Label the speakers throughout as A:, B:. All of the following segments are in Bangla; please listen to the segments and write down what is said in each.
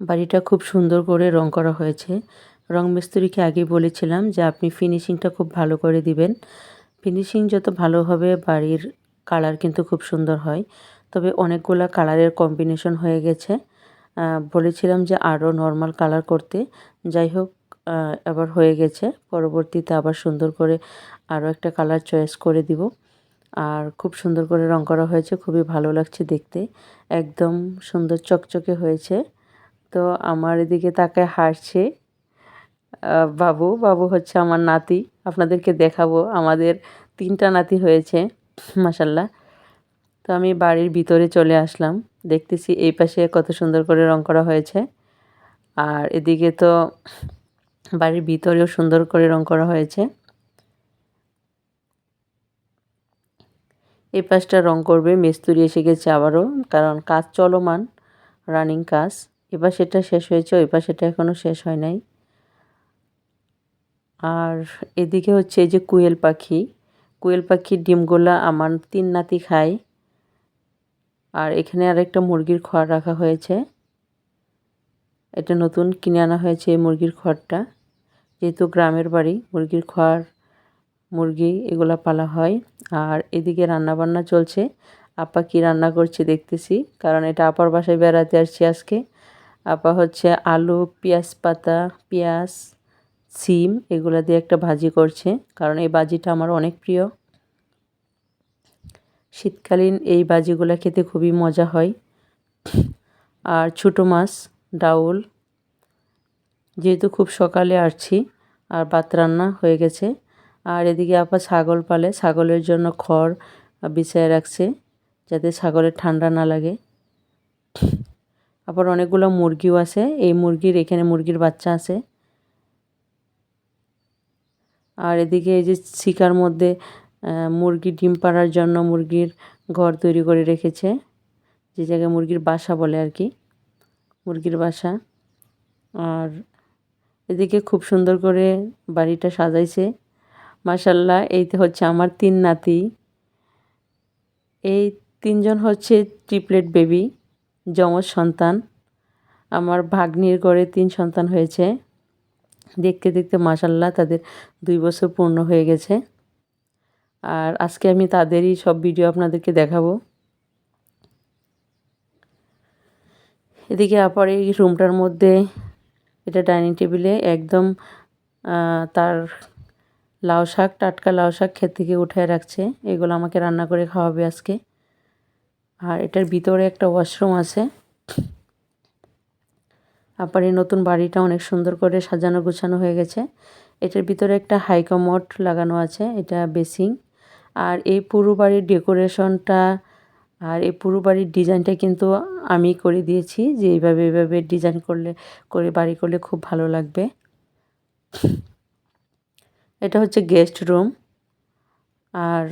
A: বাড়িটা খুব সুন্দর করে রং করা হয়েছে। রং মিস্ত্রিকে আগেই বলেছিলাম যে আপনি ফিনিশিংটা খুব ভালো করে দিবেন। ফিনিশিং যত ভালো হবে, বাড়ির কালার কিন্তু খুব সুন্দর হয়। তবে অনেকগুলা কালারের কম্বিনেশন হয়ে গেছে। বলেছিলাম যে আরও নর্মাল কালার করতে। যাই হোক আবার হয়ে গেছে। পরবর্তীতে আবার সুন্দর করে আরও একটা কালার চয়েস করে দিব। আর খুব সুন্দর করে রং করা হয়েছে। খুবই ভালো লাগছে দেখতে। একদম সুন্দর চকচকে হয়েছে। তো আমার এদিকে তাকে হাসছে বাবু বাবু হচ্ছে আমার নাতি। আপনাদেরকে দেখাবো, আমাদের তিনটা নাতি হয়েছে মাসাল্লাহ তো আমি বাড়ির ভিতরে চলে আসলাম। দেখতেছি এই পাশে কত সুন্দর করে রং করা হয়েছে। আর এদিকে তো বাড়ির ভিতরেও সুন্দর করে রং করা হয়েছে। এই পাশটা রং করবে, মিস্ত্রি এসে গেছে আবারও, কারণ কাজ চলমান রানিং কাজ। এবার সেটা শেষ হয়েছে, ওই পাশেটা এখনও শেষ হয় নাই। আর এদিকে হচ্ছে এই যে কুয়েল পাখি, কুয়েল পাখির ডিমগুলা আমার তিন নাতি খায়। আর এখানে আরেকটা মুরগির খড় রাখা হয়েছে। এটা নতুন কিনে আনা হয়েছে এই মুরগির খড়টা যেহেতু গ্রামের বাড়ি, মুরগির খড় মুরগি এগুলা পালা হয়। আর এদিকে রান্না বান্না চলছে। আপা কি রান্না করছে দেখতেছি, কারণ এটা আপার বাসায় বেড়াতে আসছি আজকে। আপা হচ্ছে আলু, পেঁয়াজ পাতা, পেঁয়াজ, সিম এগুলো দিয়ে একটা ভাজি করছে। কারণ এই ভাজিটা আমার অনেক প্রিয়। শীতকালীন এই ভাজিগুলো খেতে খুবই মজা হয়। আর ছোটো মাছ, ডাউল, যেহেতু খুব সকালে আসছি আর ভাত রান্না হয়ে গেছে। আর এদিকে আপা ছাগল পালে, ছাগলের জন্য খড় বিছায় রাখছে, যাতে ছাগলের ঠান্ডা না লাগে। আবার অনেকগুলো মুরগিও আছে। এই মুরগির, এখানে মুরগির বাচ্চা আছে। আর এদিকে এই যে শিকার মধ্যে মুরগি ডিম পাড়ার জন্য মুরগির ঘর তৈরি করে রেখেছে। যে জায়গায় মুরগির বাসা বলে আর কি, মুরগির বাসা। আর এদিকে খুব সুন্দর করে বাড়িটা সাজাইছে। মাসাল্লাহ এইতে হচ্ছে আমার তিন নাতি। এই তিনজন হচ্ছে ট্রিপলেট বেবি। যমজ সন্তান। আমার ভাগ্নির ঘরে তিন সন্তান হয়েছে। দেখতে দেখতে মাসাল্লাহ তাদের দুই বছর পূর্ণ হয়ে গেছে। আর আজকে আমি তাদেরই সব ভিডিও আপনাদেরকে দেখাবো। এদিকে আবার এই রুমটার মধ্যে এটা ডাইনিং টেবিলে একদম তার লাউ শাক, টাটকা লাউ শাক ক্ষেত থেকে উঠে রাখছে। এগুলো আমাকে রান্না করে খাওয়াবে আজকে। আর এটার ভিতরে একটা ওয়াশরুম আছে। আবার এই নতুন বাড়িটা অনেক সুন্দর করে সাজানো গোছানো হয়ে গেছে। এটার ভিতরে একটা হাইকমোট লাগানো আছে, এটা বেসিং আর এই পুরো বাড়ির ডেকোরেশনটা আর এই পুরো বাড়ির ডিজাইনটা কিন্তু আমি করে দিয়েছি যে এইভাবে এইভাবে ডিজাইন করলে, করে বাড়ি করলে খুব ভালো লাগবে। এটা হচ্ছে গেস্ট রুম। আর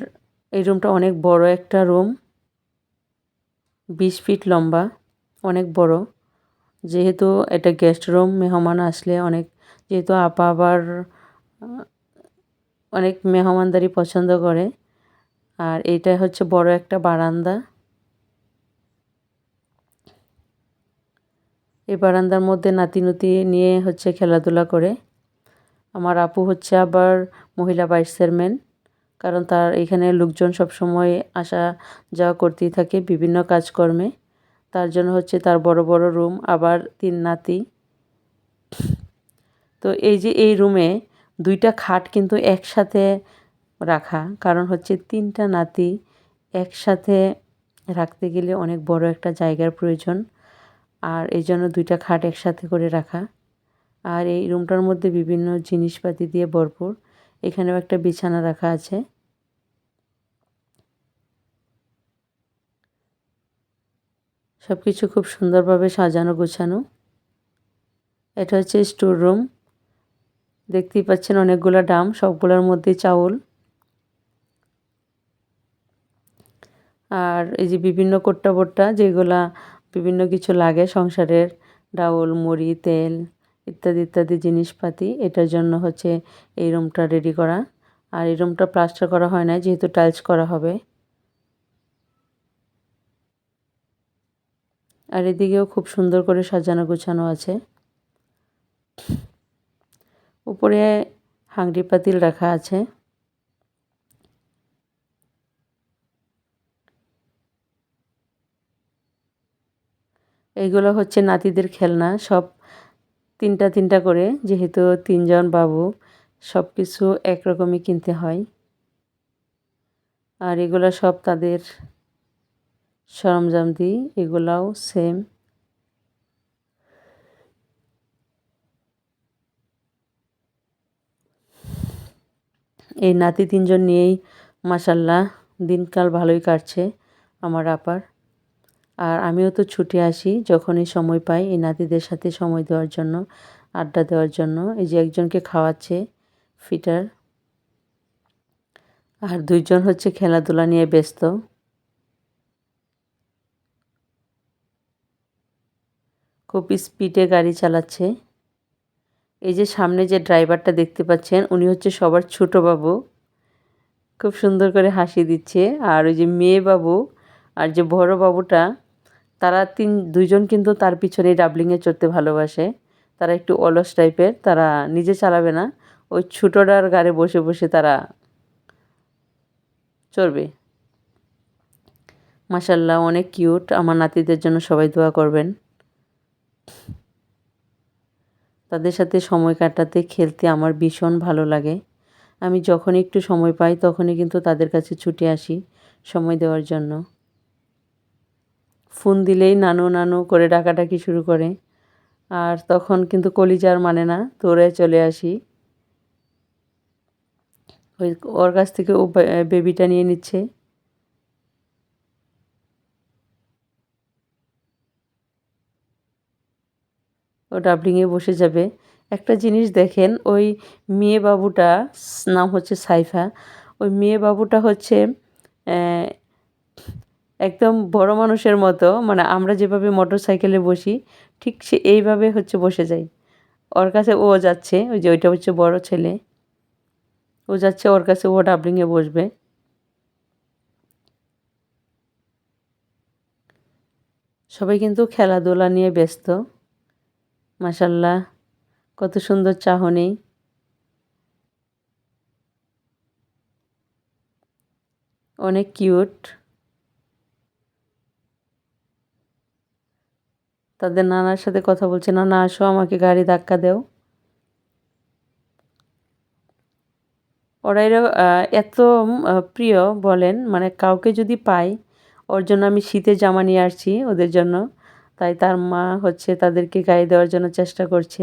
A: এই রুমটা অনেক বড় একটা রুম। বিশ ফিট লম্বা, অনেক বড়। যেহেতু এটা গেস্ট রুম মেহমান আসলে অনেক, যেহেতু আপা আবার অনেক মেহমানদারি পছন্দ করে। আর এটা হচ্ছে বড় একটা বারান্দা। এই বারান্দার মধ্যে নাতি নুতি নিয়ে হচ্ছে খেলাধুলা করে। আমার আপু হচ্ছে আবার মহিলা ভাইস চেয়ারম্যান। কারণ তার এখানে লোকজন সবসময় আসা যাওয়া করতেই থাকে বিভিন্ন কাজকর্মে। তার জন্য হচ্ছে তার বড় বড় রুম, আবার তিন নাতি। তো এই যে এই রুমে দুইটা খাট কিন্তু একসাথে রাখা, কারণ হচ্ছে তিনটা নাতি একসাথে রাখতে গেলে অনেক বড় একটা জায়গার প্রয়োজন। আর এই জন্য দুইটা খাট একসাথে করে রাখা। আর এই রুমটার মধ্যে বিভিন্ন জিনিসপাতি দিয়ে ভরপুর। এখানেও একটা বিছানা রাখা আছে। সব কিছু খুব সুন্দরভাবে সাজানো গোছানো। এটা হচ্ছে স্টোর রুম। দেখতেই পাচ্ছেন অনেকগুলো ডাম, সবগুলোর মধ্যে চাউল। আর এই যে বিভিন্ন কোট্টা বোট্টা যেগুলা বিভিন্ন কিছু লাগে, সংসারের ডাউল, মুড়ি, তেল। ইত্যাদি ইত্যাদি জিনিসপাতি। এটার জন্য হচ্ছে এই রুমটা রেডি করা। আর এই রুমটা প্লাস্টার করা হয় না যেহেতু টাইলস করা হবে। আর এদিকেও খুব সুন্দর করে সাজানো গোছানো আছে। উপরে হাংড়ি পাতিল রাখা আছে। এইগুলো হচ্ছে নাতিদের খেলনা, সব তিনটা তিনটা করে, যেহেতু তিনজন বাবু সব কিছু একরকমই কিনতে হয়। আর এগুলো সব তাদের সরঞ্জাম দিই, এগুলাও সেম এই নাতি তিনজন নিয়েই মাসাল্লাহ দিনকাল ভালোই কাটছে আমার আপার। আর আমিও তো ছুটে আসি যখনই সময় পাই এই নাতিদের সাথে সময় দেওয়ার জন্য, আড্ডা দেওয়ার জন্য। এই যে একজনকে খাওয়াচ্ছে ফিটার। আর দুইজন হচ্ছে খেলাধুলা নিয়ে ব্যস্ত। খুব স্পিডে গাড়ি চালাচ্ছে। এই যে সামনে যে ড্রাইভারটা দেখতে পাচ্ছেন, উনি হচ্ছে সবার ছোট বাবু। খুব সুন্দর করে হাসি দিচ্ছে। আর ওই যে মেয়ে বাবু, আর যে বড় বাবুটা তারা তিন, দুইজন কিন্তু তার পিছনে ডাবলিংয়ে চড়তে ভালোবাসে। তারা একটু অলস টাইপের তারা নিজে চালাবে না। ওই ছোটোটার গাড়ি বসে বসে তারা চড়বে। মাসাল্লাহ অনেক কিউট আমার নাতিদের জন্য সবাই দোয়া করবেন। তাদের সাথে সময় কাটাতে, খেলতে আমার ভীষণ ভালো লাগে। আমি যখন একটু সময় পাই, তখনই কিন্তু তাদের কাছে ছুটে আসি সময় দেওয়ার জন্য। ফোন দিলেই নানু নানু করে ডাকাডাকি শুরু করে। আর তখন কিন্তু কলিজার মানে না দৌড়ে চলে আসি। ওই ওর কাছ থেকে ও বেবিটা নিয়ে নিচ্ছে। ও ডাবলিংয়ে বসে যাবে। একটা জিনিস দেখেন, ওই মেয়ে বাবুটা, নাম হচ্ছে সাইফা, ওই মেয়ে বাবুটা হচ্ছে একদম বড় মানুষের মতো মানে আমরা যেভাবে মোটর সাইকেলে বসি, ঠিক সে এইভাবে হচ্ছে বসে যাই। ওর কাছে ও যাচ্ছে, ওই যে ওইটা হচ্ছে বড় ছেলে। ও যাচ্ছে ওর কাছে, ও ডাবলিংয়ে বসবে। সবাই কিন্তু খেলাধুলা নিয়ে ব্যস্ত। মাসাল্লাহ কত সুন্দর চাহনি। অনেক কিউট তাদের নানার সাথে কথা বলছে, নানা, আসো, আমাকে গাড়ি ধাক্কা দেও। ওরা এত প্রিয় বলেন মানে কাউকে যদি পাই, ওর জন্য আমি শীতের জামা নিয়ে আসছি ওদের জন্য, তাই তার মা হচ্ছে তাদেরকে গায়ে দেওয়ার জন্য চেষ্টা করছে।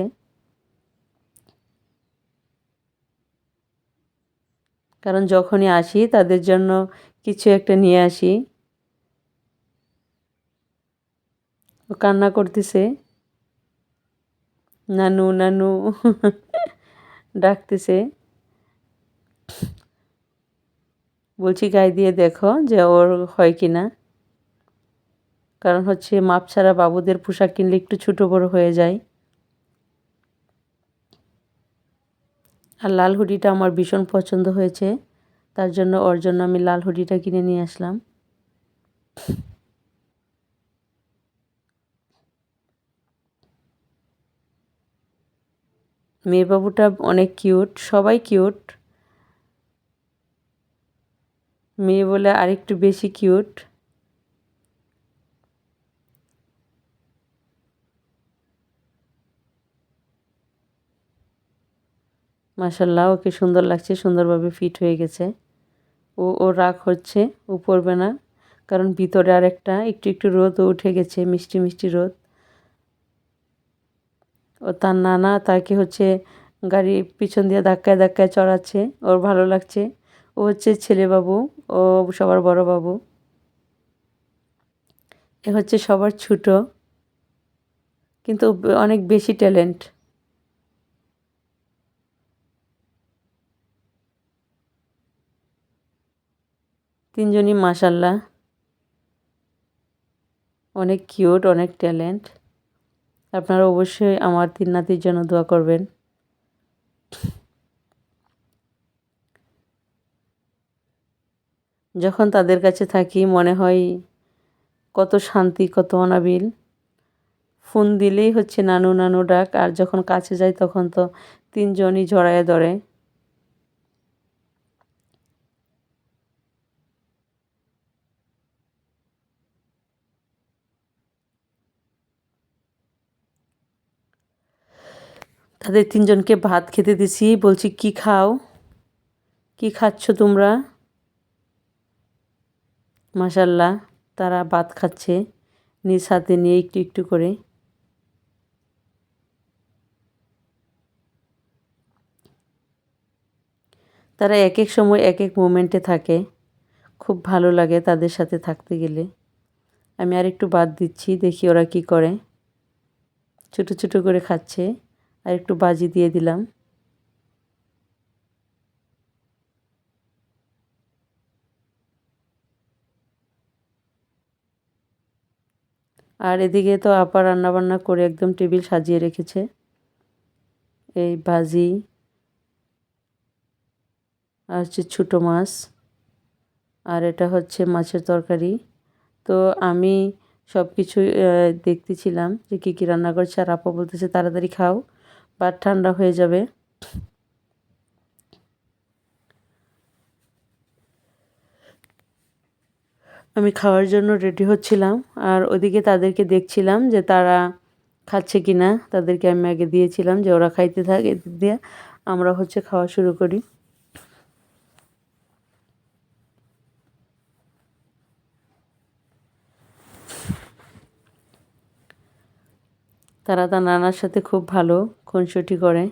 A: কারণ যখনই আসি, তাদের জন্য কিছু একটা নিয়ে আসি। কান্না করতেছে। নানু নানু ডাকতেছে। বলছি, গায়ে দিয়ে দেখো যে ওর হয় কি না কারণ হচ্ছে মাপ ছাড়া বাবুদের পোশাক কিনলে একটু ছোটো বড়ো হয়ে যায়। আর লাল হুডিটা আমার ভীষণ পছন্দ হয়েছে। তার জন্য ওর জন্য আমি লাল হুডিটা কিনে নিয়ে আসলাম। মেয়ে বাবুটা অনেক কিউট সবাই কিউট মেয়ে বলে আরেকটু বেশি কিউট মাসাল্লাহ ওকে সুন্দর লাগছে, সুন্দরভাবে ফিট হয়ে গেছে। ও ও রাগ হচ্ছে, ও পড়বে না। কারণ ভিতরে আর একটা, একটু একটু রোদ উঠে গেছে, মিষ্টি মিষ্টি রোদ। তার নানা তাকে হচ্ছে গাড়ি পিছন দিয়ে ধাক্কায় ধাক্কায় চড়াচ্ছে, ওর ভালো লাগছে। ও হচ্ছে ছেলে বাবু, ও সবার বড় বাবু। এ হচ্ছে সবার ছোট, কিন্তু অনেক বেশি ট্যালেন্ট। তিনজনই মাসাল্লাহ অনেক কিউট, অনেক ট্যালেন্ট। আপনারা অবশ্যই আমার তিন নাতির জন্য দোয়া করবেন। যখন তাদের কাছে থাকি, মনে হয় কত শান্তি, কত অনাবিল। ফোন দিলেই হচ্ছে নানু নানু ডাক, আর যখন কাছে যাই তখন তো তিনজনই জড়ায় ধরে। তাদের তিনজনকে ভাত খেতে দিছি। বলছি, কি খাও? কি খাচ্ছ তোমরা? মাসাল্লাহ তারা ভাত খাচ্ছে। নিজ হাতে নিয়ে একটু একটু করে। তারা এক এক সময় এক এক মোমেন্টে থাকে। খুব ভালো লাগে তাদের সাথে থাকতে গেলে। আমি আর একটু বাদ দিচ্ছি, দেখি ওরা কি করে। ছোট ছোট করে খাচ্ছে। আর একটু বাজি দিয়ে দিলাম। আর এদিকে তো আপা রান্নাবান্না করে একদম টেবিল সাজিয়ে রেখেছে। এই ভাজি, আর হচ্ছে ছোটো মাছ, আর এটা হচ্ছে মাছের তরকারি। তো আমি সব কিছু দেখতেছিলাম যে কী কী রান্না করছে, আর আপা বলতেছে, তাড়াতাড়ি খাও। বা ঠান্ডা হয়ে যাবে। আমি খাওয়ার জন্য রেডি হচ্ছিলাম আর ওদিকে তাদেরকে দেখছিলাম যে তারা খাচ্ছে কিনা। তাদেরকে আমি আগে দিয়েছিলাম যে ওরা খাইতে থাকে, দিয়ে আমরা হচ্ছে খাওয়া শুরু করি। তারা তার নানার সাথে খুব ভালো খুনসুটি করে।